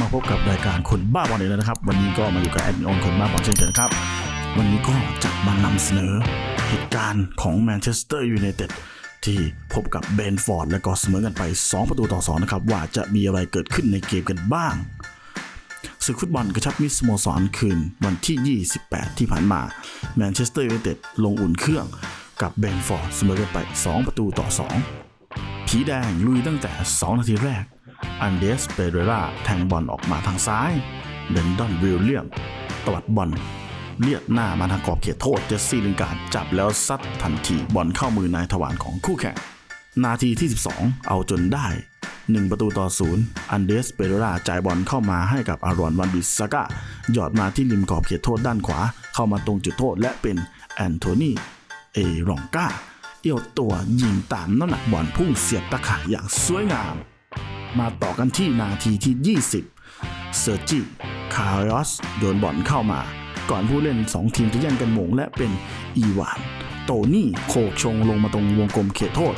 มาพบกับรายการคนบ้าบอลอีกแล้วนะครับ วันนี้ก็มาอยู่กับแอดมินออนคนบ้าบอลเช่นเคยนครับ วันนี้ก็จะมานำเสนอเหตุการณ์ของแมนเชสเตอร์ยูไนเต็ดที่พบกับเบนฟอร์ดและก็เสมอกันไป 2 ประตูต่อ 2 นะครับ ว่าจะมีอะไรเกิดขึ้นในเกมกันบ้างศึกฟุตบอลกระชับมิตรสโมสรคืนวันที่ 28 ที่ผ่านมาแมนเชสเตอร์ยูไนเต็ดลงอุ่นเครื่องกับเบนฟอร์ดเสมอกันไป 2 ประตูต่อ 2 ผีแดงลุยตั้งแต่ 2 นาทีแรก อันเดสเปเรราแทงบอลออกมาทางซ้ายเดนดอนวิลเลียมตวัดบอลเลียดหน้ามาทางกรอบเขตโทษเจสซี่ลิงการ์จับแล้วซัดทันทีบอลเข้ามือนายถวานของคู่แข่ง นาทีที่ 12 เอาจนได้ 1 ประตูต่อศูนย์อันเดสเปเรราจ่ายบอลเข้ามาให้กับอารอนวันบิสซากะหยอดมาที่ริมกรอบเขตโทษด้านขวา เข้ามาตรงจุดโทษและเป็นแอนโทนีเอรองกาเอี้ยวตัวยิงตามน้ำหนักบอลพุ่งเสียบตะข่ายอย่างสวยงาม มาต่อกันที่นาทีที่ 20 เซอร์จิคาริออสโยนบอลเข้ามา ก่อนผู้เล่น 2 ทีมจะแย่งกันหมงและเป็นอีวาน โตนี่โคกชงลงมาตรงวงกลมเขตโทษ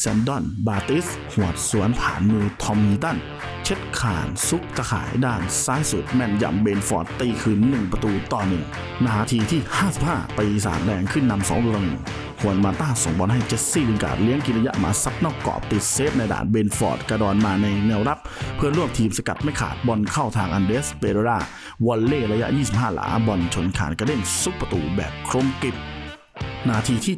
แซนดอน บาติส หวดสวนผ่านมือทอมมิตัน เช็ดขานซุกตะข่ายด้านซ้ายสุดแม่นยำเบนฟอร์ดตีคืน 1 ประตูต่อหนึ่งนาทีที่ 55 ปีศาจแดงขึ้นนำ2ประตูต่อหนึ่ง หวนมาต้าส่งบอลให้เจสซี่ลิงการ์ดเลี้ยงกิรยะมาซับนอกกรอบติดเซฟในด่านเบนฟอร์ดกระดอนมาในแนวรับ เพื่อนร่วมทีมสกัดไม่ขาดบอลเข้าทางอันเดสเปเรราวอลเล่ระยะ 25 หลาบอลชนขานกระเด้งซุปประตูแบบครมกิบนาทีที่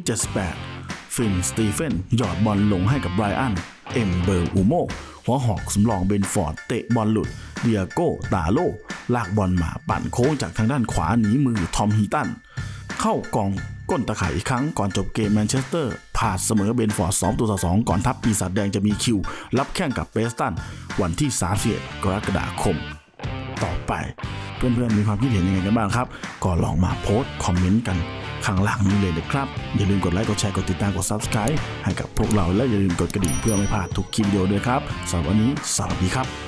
78 ฟินสตีเฟนหยอดบอลลงให้กับไบรอันเอ็มเบอร์อูโมหัวหอกสำรองเบนฟอร์ดเตะบอลหลุดเดียโก้ตาโลลากบอลมาปั่นโค้งจากทางด้านขวาหนีมือทอมฮีตัน เข้ากอง ก้นตะข่ายอีกครั้งก่อนจบเกมแมนเชสเตอร์ผ่าดเสมอเบนฟอร์ด2ตัวต่อ2ก่อนทัพปีศาจแดงจะมีคิว รับแข่งกับเปสตัน วันที่31กรกฎาคม ต่อไป เพื่อนๆ มีความคิดเห็นยังไงกันบ้างครับ ก็ลองมาโพสต์คอมเมนต์กันข้างล่างนี้เลยนะครับ อย่าลืมกดไลค์กดแชร์กดติดตามกด Subscribe ให้กับพวกเราและอย่าลืมกดกระดิ่งเพื่อไม่พลาดทุกคลิปวิดีโอด้วยครับสำหรับวันนี้สวัสดีครับ